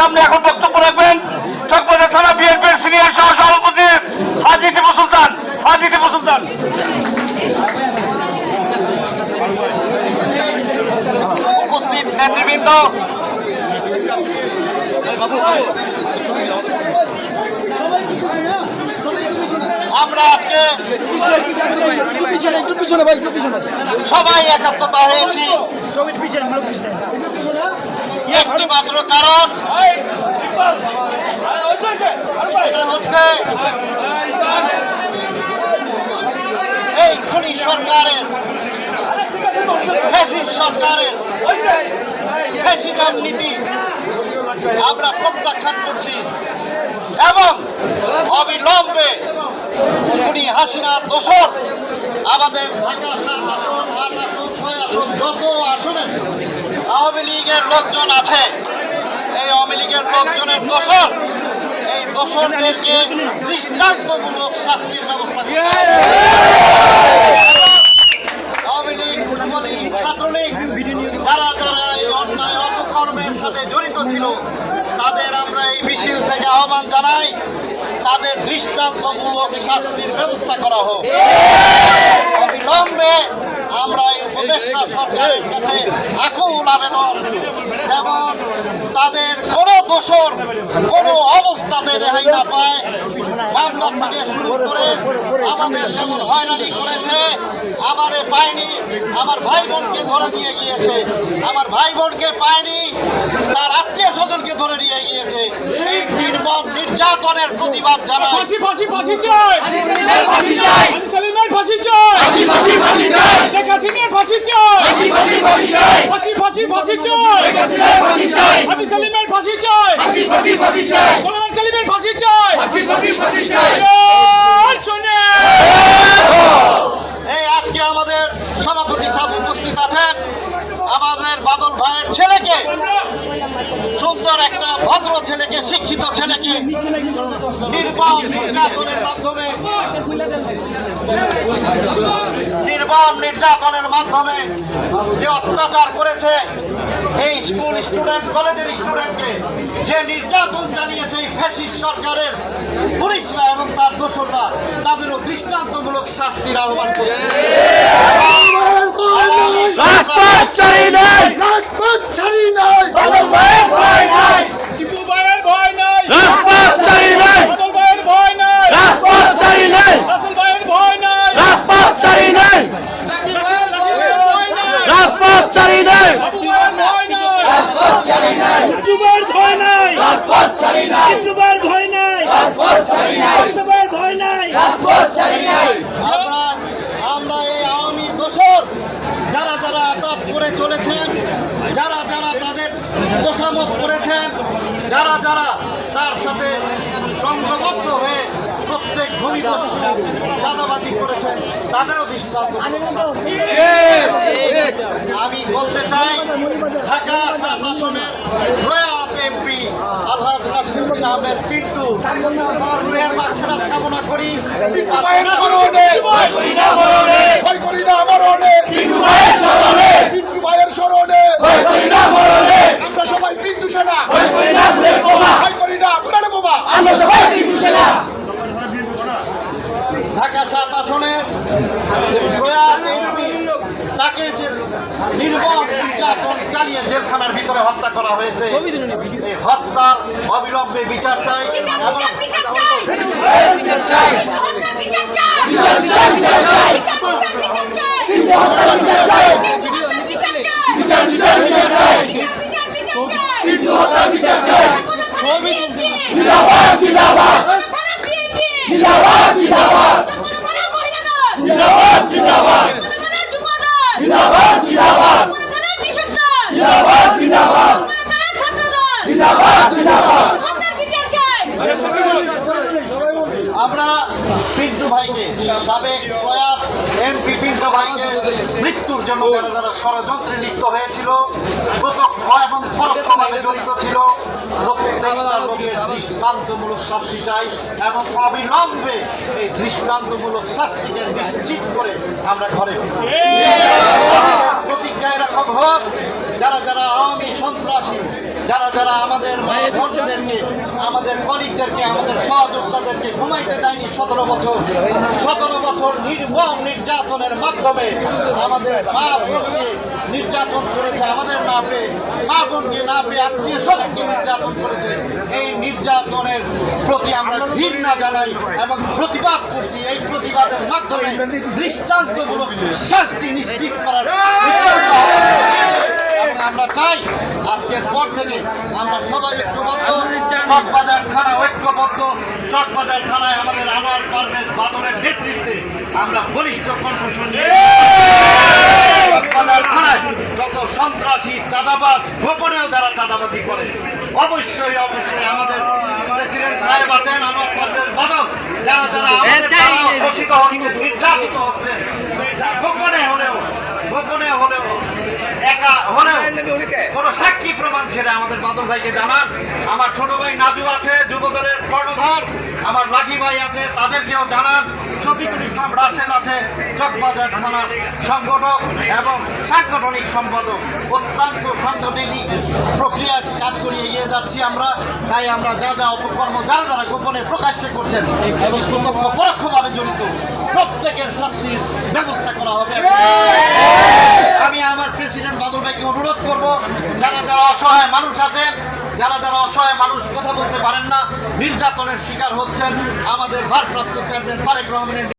সামনে এখন বক্তব্য রাখবেন চকবাজার থানা বিএনপির সিনিয়র সহ সভাপতি হাজি টিপু সুলতান। হাজি টিপু সুলতান। উপস্থিত নেতৃবৃন্দ। আমরা আজকে সবাই একাত্মতা হয়েছি। একটি মাত্র কারণ। হচ্ছে এই খনি সরকারের ফ্যাসিস্ট সরকারের ফ্যাসিজম নীতি আমরা প্রত্যাখ্যান করছি এবং অবিলম্বে খুনি হাসিনার দোষর, আমাদের ঢাকা সাত আসন আট আসন, ছয় আসন, যত আসনে আওয়ামী লীগের লোকজন আছে এই আওয়ামী লীগের লোকজনের দোষর, এই দোষরদেরকে দৃষ্টান্তমূলক শাস্তির ব্যবস্থা। আওয়ামী লীগ ছাত্রলীগ, যারা যারা এই অন্যায় অপকর্মের সাথে জড়িত ছিল, তাদের আমরা এই মিছিল থেকে আহ্বান জানাই, তাদের দৃষ্টান্তমূলক শাস্তির ব্যবস্থা করা হোক অবিলম্বে আমরা এই উপদেষ্টা সরকারের কাছে আকুল আবেদন যেমন তাদের কোনো দোষর কোনো অবস্থাতে রেহাই না পায়। মামলা থেকে শুরু করে আমাদের যেমন হয়রানি করেছে আমারে পায়নি আমার ভাই বোনকে ধরে নিয়ে গিয়েছে আমার ভাই বোনকে পায়নি তার আত্মীয় স্বজনকে ধরে নিয়ে গিয়েছে। এই নির্মম নির্যাতনের প্রতিবাদ জানায়। ফাঁসি ফাঁসি ফাঁসি চাই। ফাঁসি চাই। ফাঁসি চাই ফাঁসি ফাঁসি ফাঁসি চাই শেখ হাসিনার ফাঁসি চাই ফাঁসি ফাঁসি ফাঁসি চাই ফাঁসি ফাঁসি ফাঁসি চাই ফাঁসি চাই আলি সালিমের ফাঁসি চাই ফাঁসি চাই। গোলাম সালিমের ফাঁসি চাই। ফাঁসি ফাঁসি ফাঁসি চাই। আর শুনে এই আজকে আমাদের সভাপতি সাহেব উপস্থিত আছেন। আমাদের বাদল ভাইয়ের ছেলেকে সুন্দর একটা ভদ্র ছেলেকে শিক্ষিত ছেলেকে নির্মম নির্যাতনের মাধ্যমে যে অত্যাচার করেছে এই স্কুল স্টুডেন্ট কলেজের স্টুডেন্টকে যে নির্যাতন চালিয়েছে এই ফ্যাসিস্ট সরকারের পুলিশরা এবং তার দোসররা তাদেরও দৃষ্টান্তমূলক শাস্তির আহ্বান করছে। রাজপথ ছাড়ি নাই। রাজপথ ছাড়ি নাই বাদল ভাইয়ের ভয় নাই টিপু ভাইয়ের ভয় নাই রাজপথ ছাড়ি নাই বাদল ভাইয়ের ভয় নাই রাজপথ ছাড়ি নাই রাসেল ভাইয়ের ভয় নাই রাজপথ ছাড়ি নাই রাকিব ভাইয়ের ভয় নাই রাজপথ ছাড়ি নাই বাবু ভাইয়ের ভয় নাই রাজপথ ছাড়ি নাই জুবের ভয় নাই রাজপথ ছাড়ি নাই জুবের ভয় নাই রাজপথ ছাড়ি নাই। সবার নাই। রাজপথ ছাড়ি নাই। আমরা আমরা এই আওয়ামী দোসর যারা যারা আটাক করে চলেছেন যারা যারা তাদের তোষামত করেছেন যারা যারা তার সাথে সংঘবদ্ধ হয়ে প্রত্যেক ভূমিদস্যু চাঁদাবাজি করেছেন তাদেরও দৃষ্টান্ত আমি বলতে চাই ঢাকা সাত আসনের আলহাজ পিন্টু তার রুহের মাগফিরাত কামনা করি। ভাইয়ের স্মরণে ভয় করি না মরণে পিন্টু ভাইয়ের স্মরণে পিন্টু ভাইয়ের স্মরণে ভয় করি না মরণে আমরা সবাই পিন্টু সেনা। ভয় করি না ফুলের বোমা। ভয় করি না ফুলের বোমা। আমরা সবাই পিন্টু সেনা। ঢাকা সাত আসনের যে প্রয়াত তাকে যে নির্মম নির্যাতন চালিয়ে জেলখানার ভিতরে হত্যা করা হয়েছে। এই হত্যার অবিলম্বে বিচার চাই। এবং পিন্টু ভাইকে সাবেক প্রয়াস এমপি পিন্টু ভাইকে মৃত্যুর জন্য যারা যারা ষড়যন্ত্রে লিপ্ত হয়েছিল প্রত্যক্ষ এবং পরোক্ষভাবে জড়িত ছিল দৃষ্টান্তমূলক শাস্তি চাই এবং অবিলম্বে এই দৃষ্টান্তমূলক শাস্তিকে নিশ্চিত করে আমরা ঘরে প্রতিজ্ঞায় রাখা হোক যারা যারা আওয়ামী সন্ত্রাসী মা বোনদেরকে আমাদের কলিগদেরকে আমাদের সহযোদ্ধাদেরকে ঘুমাইতে দেয়নি সতেরো বছর সতেরো বছর নির্মম নির্যাতনের মাধ্যমে আমাদের মা বোনকে নির্যাতন করেছে আমাদের না পেয়ে মা বোনকে না পেয়ে আত্মীয় স্বজনকে নির্যাতন করেছে। এই নির্যাতনের প্রতি আমরা ঘৃণা জানাই এবং প্রতিবাদ করছি। এই প্রতিবাদের মাধ্যমে দৃষ্টান্তমূলক শাস্তি নিশ্চিত করার আমরা চাই আজকের পর থেকে আমরা সবাই ঐক্যবদ্ধ। চকবাজার থানা ঐক্যবদ্ধ। চকবাজার থানায় আমাদের আনোয়ার পারভেজ বাদলের নেতৃত্বে আমরা বলিষ্ঠ কণ্ঠস্বর চকবাজার থানায় যত সন্ত্রাসী চাঁদাবাজ গোপনেও যারা চাঁদাবাজি করে অবশ্যই অবশ্যই আমাদের প্রেসিডেন্ট সাহেব আছেন আনোয়ার পারভেজ বাদল। যারা যারা শোষিত হচ্ছে নির্যাতিত হচ্ছে গোপনে হলেও গোপনে হলেও কোন সাক্ষী প্রমাণ ছেড়ে আমাদের বাদল ভাইকে জানান। আমার ছোট ভাই নাজু আছে, যুবদলের কর্ণধার। আমার লাকি ভাই আছে, তাদেরকেও জানান। শফিকুল ইসলাম রাসেল আছে, চকবাজার থানার সংগঠক এবং সাংগঠনিক সম্পাদক। অত্যন্ত সাংগঠনিক প্রক্রিয়ায় কাজ করে এগিয়ে যাচ্ছি আমরা। তাই আমরা যা যা অপকর্ম, যারা যারা গোপনে প্রকাশ্যে করছেন এবং প্রত্যক্ষ পরোক্ষভাবে জড়িত, প্রত্যেকের শাস্তির ব্যবস্থা করা হবে। বাদল ভাইকে অনুরোধ করব, যারা যারা অসহায় মানুষ আছেন, যারা যারা অসহায় মানুষ কথা বলতে পারেন না, নির্যাতনের শিকার হচ্ছেন আমাদের ভারপ্রাপ্ত চেয়ারম্যান তারেক রহমানের